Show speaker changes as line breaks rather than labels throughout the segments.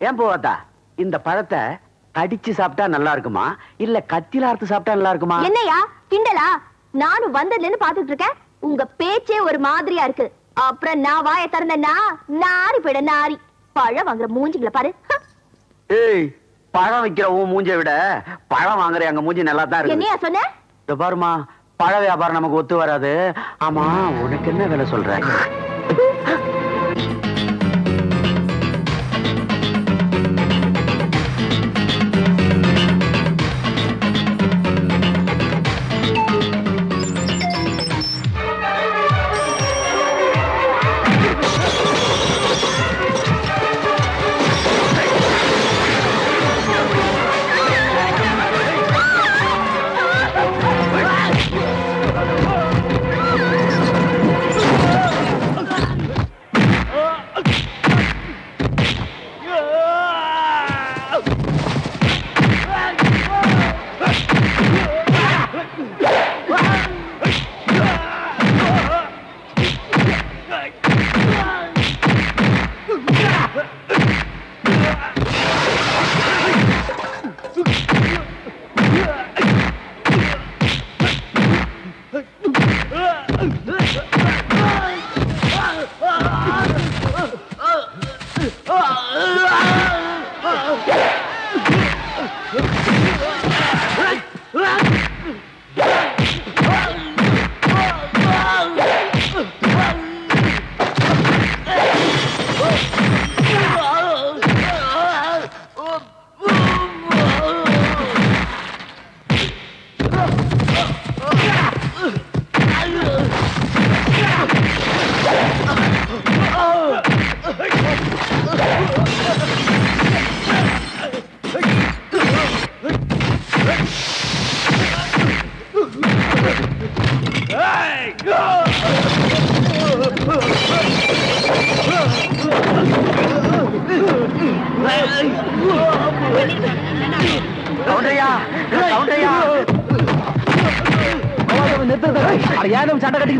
ஏன் போவாத்தா இந்த பழத்தை கடிச்சு சாப்பிட்டா நல்லா இருக்குமா? இல்ல கத்தில அறுத்து சாப்பிட்டா நல்லா இருக்குமா?
என்னையா? கிண்டலா? நானும் வந்ததுல இருந்து பாத்துட்டு இருக்கேன் உங்க பேச்சே ஒரு மாதிரியா இருக்கு. அப்புறம் நான் வாய திறந்தேன்னா நாரி போயிட நாரி பழம் வாங்குற மூஞ்சிகளை பாரு.
ஏய் பழம் வைக்கிற உன் மூஞ்சை விட பழம் வாங்குற எங்க மூஞ்சி நல்லா தான் இருக்கு
என்னையா சொன்ன?
பாருமா பழ வியாபாரம் நமக்கு ஒத்து வராது. ஆமா உனக்கு என்ன வேலை சொல்ற?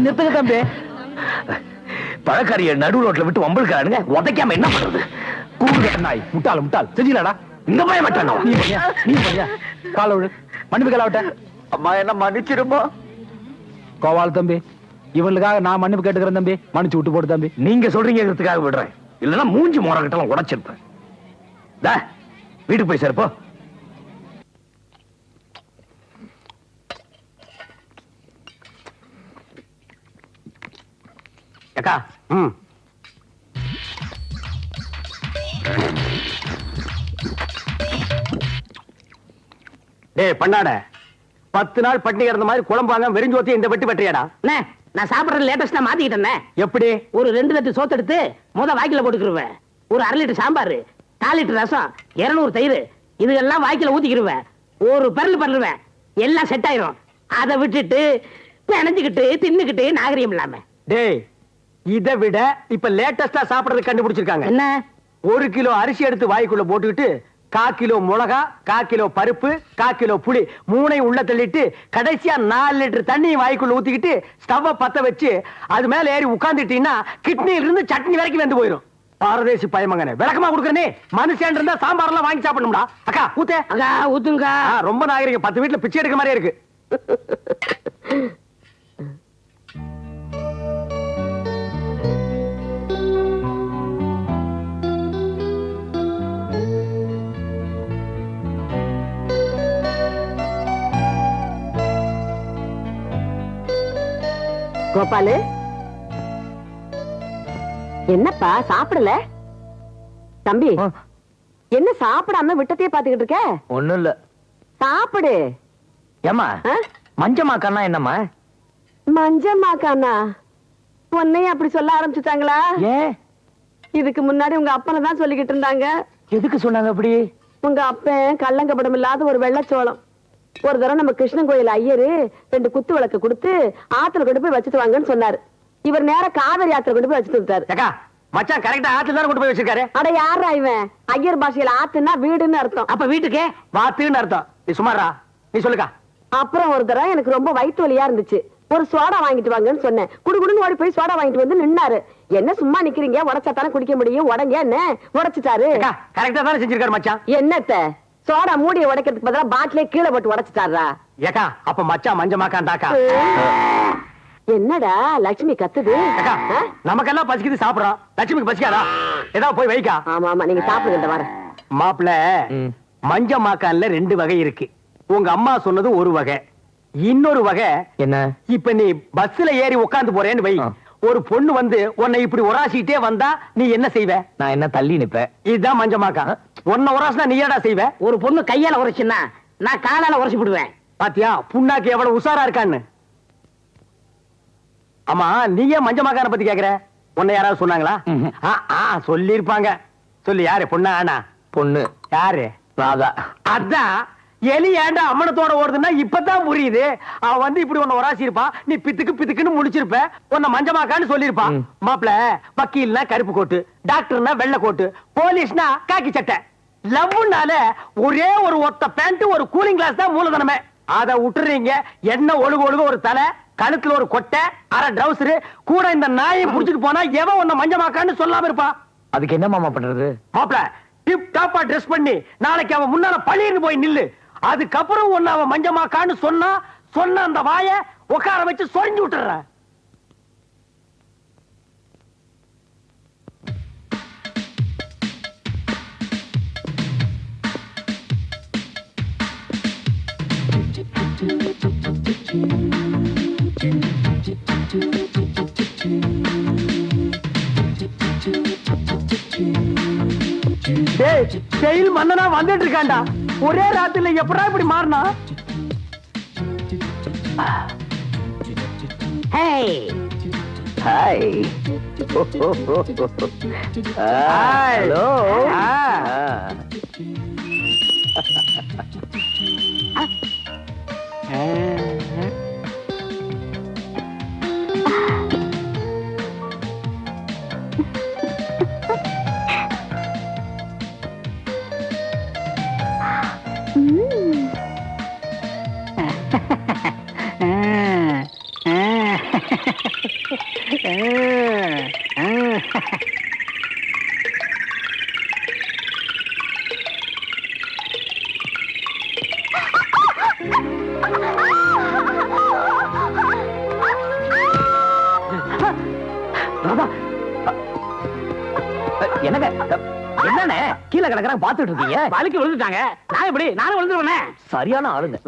நிறுத்துங்க தம்பி.
பழக்காரிய நடு ரோட்ல விட்டு வம்பளுக்கானுங்க உதைக்காம என்ன பண்றது?
கூடு நாய். முட்டாள் முட்டாள். செஞ்சிலடா
இந்த பயம் மாட்டானோ
நீ பண்ணியா நீ பண்ணியா கால விடு. மன்னிப்பு கால விட்ட
அம்மா என்ன மன்னிச்சிருமா
கோவால் தம்பி இவங்களுக்காக நான் மன்னிப்பு கேட்டுக்கிறேன் தம்பி. மன்னிச்சு விட்டு போடு தம்பி.
நீங்க சொல்றீங்கிறதுக்காக விடுறேன். இல்லன்னா மூஞ்சி மோரகிட்டலாம் உடைச்சிருப்பேன். டா, வீட்டுக்கு போய் சேர்ப்போ அக்கா ம். டேய் பண்ணாட. பத்து நாள் பட்டினி கிடந்த மாதிரி குழம்பாங்க வெறிஞ்சோத்தி இந்த வெட்டி வெட்டியாடா
நான் சாப்பிடுற லேட்டஸ்டா மாத்திக்கிட்டேன்
எப்படி?
ஒரு ரெண்டு லட்டு சோத்து எடுத்து முத வாய்க்கில போட்டுக்கிருவேன். ஒரு அரை லிட்டர் சாம்பார் கால் லிட்டர் ரசம் இருநூறு தயிர் இதெல்லாம் வாய்க்கில ஊத்திக்கிருவேன். ஒரு பரல் பண்ணுவேன் எல்லாம் செட் ஆயிரும். அதை விட்டுட்டு பிணைஞ்சுக்கிட்டு தின்னுக்கிட்டு நாகரிகம் இல்லாம.
டேய் இதை விட இப்ப லேட்டஸ்டா சாப்பிடுறது கண்டுபிடிச்சிருக்காங்க.
என்ன?
ஒரு கிலோ அரிசி எடுத்து வாய்க்குள்ள போட்டுக்கிட்டு கா கிலோ மிளகா கா கிலோ பருப்பு கா கிலோ புளி. மூணையும் உள்ள தள்ளிட்டு கடைசியா நாலு லிட்டர் தண்ணி வாய்க்குள்ள ஊத்திக்கிட்டு ஸ்டவ்வை பத்த வச்சு அது மேல ஏறி உட்கார்ந்துட்டீங்கன்னா கிட்னில இருந்து சட்னி வரைக்கும் வெந்து போயிடும் பாரதேசி பயமங்கனே விளக்கமா கொடுக்கறனே மனுஷன் இருந்தா சாம்பார் எல்லாம் வாங்கி சாப்பிடணும்டா. அக்கா ஊத்தே.
அக்கா ஊத்துங்க
ரொம்ப நாகரிகம். பத்து வீட்டுல பிச்சை எடுக்க மாதிரியே இருக்கு.
கோபாலு? என்னப்பா சாப்பிடல? தம்பி என்ன சாப்பிடாம விட்டத்தையே பாத்துக்கிட்டு இருக்க?
ஒண்ணும் இல்ல.
சாப்பிடு.
ஏமா
ஆ?
மஞ்சமாக்கன்னா என்னம்மா?
மஞ்சம்மாக்கானா உன்னையும் அப்படி சொல்ல ஆரம்பிச்சுட்டாங்களா?
ஏன்
இதுக்கு முன்னாடி உங்க அப்பனை தான் சொல்லிக்கிட்டு இருந்தாங்க.
எதுக்கு சொன்னாங்க அப்படி?
உங்க அப்பன் கள்ளங்கப்படம் இல்லாத ஒரு வெள்ளச்சோளம். ஒரு தடவை நம்ம கிருஷ்ணன் கோயில் ஐயரு ரெண்டு குத்து விளக்கு கொடுத்து ஆத்துல கொண்டு போய் வச்சுட்டு வாங்கன்னு சொன்னாரு. இவர் நேரா காவிரி ஆத்துல கொண்டு போய் வச்சுட்டு வந்துட்டாரு.
மச்சான் கரெக்டா ஆத்துல தான் கொண்டு போய் வச்சிருக்காரு?
அட யாரா இவன்? ஐயர் பாஷையில ஆத்துன்னா வீடுன்னு அர்த்தம்.
அப்ப வீட்டுக்கே
வாத்துன்னு அர்த்தம். நீ சுமாரா நீ சொல்லுக்கா.
அப்புறம் ஒரு தடவை எனக்கு ரொம்ப வயிற்று வலியா இருந்துச்சு. ஒரு சோடா வாங்கிட்டு வாங்கன்னு சொன்னேன். குடுகுடுன்னு ஓடி போய் சோடா வாங்கிட்டு வந்து நின்னாரு. என்ன சும்மா நிக்கிறீங்க? உடச்சா தானே குடிக்க முடியும். உடங்க என்ன? உடைச்சிட்டாரு.
கரெக்டா தானே செஞ்சிருக்காரு மச்சான்.
என்னத்த? சோடா மூடிய உடைக்கிறதுக்கு பதிலா பாட்டிலே கீழே போட்டு உடைச்சிட்டாரா
ஏக்கா அப்ப மச்சான் மஞ்சமாக்காண்டாக்கா.
என்னடா லட்சுமி கத்துது?
நமக்கெல்லாம் பசிக்குது சாப்பிடுறோம். லட்சுமிக்கு பசிக்காதா? ஏதாவது போய் வைக்கா.
ஆமா ஆமா நீங்க சாப்பிடுங்க இந்த வரேன்
மாப்பிள மஞ்ச மாக்கான்ல ரெண்டு வகை இருக்கு. உங்க அம்மா சொன்னது ஒரு வகை. இன்னொரு வகை
என்ன?
இப்ப நீ பஸ்ல ஏறி உட்கார்ந்து போறேன்னு வை. ஒரு பொண்ணு வந்து உன்னை இப்படி உராசிட்டே வந்தா நீ என்ன செய்வ?
நான் என்ன தள்ளி நிப்பேன்?
இதுதான் மஞ்சமாக்கா. உன்னை உராசினா நீ என்னடா செய்வ?
ஒரு பொண்ணு கையால உரைச்சுன்னா நான் காலால உரைச்சு விடுவேன்
பாத்தியா புண்ணாக்கு எவ்வளவு உஷாரா இருக்கான்னு. ஆமா நீ ஏன் மஞ்சமாக்கான பத்தி கேக்குற? உன்னை யாராவது சொன்னாங்களா? ஆ, சொல்லிருப்பாங்க சொல்லு யாரு? பொண்ணா ஆனா
பொண்ணு.
யாரு?
ராதா.
அதான் எலி ஏன்டா அம்மனத்தோட ஓடுதுன்னா இப்பதான் புரியுது. அவன் வந்து இப்படி உன்னை உராசி இருப்பா நீ பித்துக்கு பித்துக்குன்னு முடிச்சிருப்ப உன்னை மஞ்சமாக்கான்னு சொல்லிருப்பா. மாப்பிள வக்கீல்னா கருப்பு கோட்டு டாக்டர்னா வெள்ளை கோட்டு போலீஸ்னா காக்கி சட்டை. லவ்னால ஒரே ஒரு ஒத்த பேண்ட் ஒரு கூலிங் கிளாஸ் தான் மூலதனமே. அத விட்டுறீங்க என்ன ஒழுகு ஒழுகு ஒரு தலை கழுத்துல ஒரு கொட்டை அரை ட்ரௌசர் கூட இந்த நாயை புடிச்சிட்டு போனா எவன் உன்னை மஞ்சமாக்கான்னு சொல்லாம இருப்பா?
அதுக்கு என்ன மாமா பண்றது?
மாப்ள டிப் டாப்பா ட்ரெஸ் பண்ணி நாளைக்கு அவன் முன்னால பழியிருந்து போய் நில்லு. அதுக்கப்புறம் ஒன்னு அவன் மஞ்சமாக்கான்னு சொன்னா சொன்ன அந்த வாய உட்கார வச்சு சொரிஞ்சு விட்டுற செயல் மன்னனா வந்துட்டு இருக்கான்டா. ஒரே ராத்திரில எப்படா இப்படி மாறினா?
ஹாய்
ஹலோ என்னங்க? என்னண்ணே? கீழே கிடக்குறாங்க பாத்துட்டு இருக்கீங்க?
வலிக்கு விழுந்துட்டாங்க. நான் எப்படி? நானும் விழுந்துருவேனே
சரியான ஆளுங்க.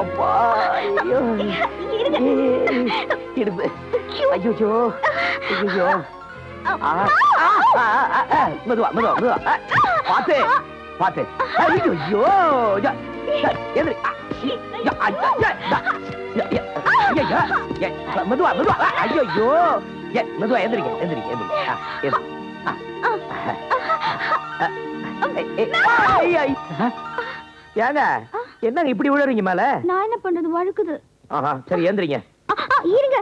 அப்பா ஐயோ இடுப்பு ஐயோ ஐயோ மெதுவா மெதுவா மெதுவா பாத்து பாத்து ஐயோ எதிரி மெதுவா மெதுவா ஐயோ மெதுவா எந்திரிக்க எந்திரிக்க எந்திரிக்க ஏங்க என்ன இப்படி விழுறீங்க மேல?
நான் என்ன பண்றது வழுக்குது?
ஆஹா சரி
ஏந்திரீங்க இருங்க.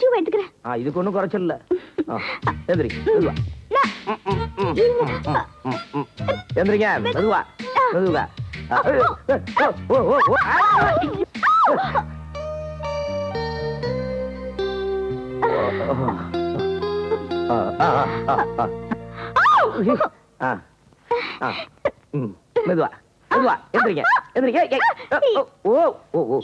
ஷூ எடுத்துக்கிறேன்.
இதுக்கு ஒன்றும் குறைச்சல் இல்ல ஏந்திரிங்க மெதுவா. ஏந்திரிங்க மெதுவா மெதுவா. ஆ. ஆ. மெதுவா மெதுவா எந்திரிங்க எந்திரிங்க ஓ ஓ ஓ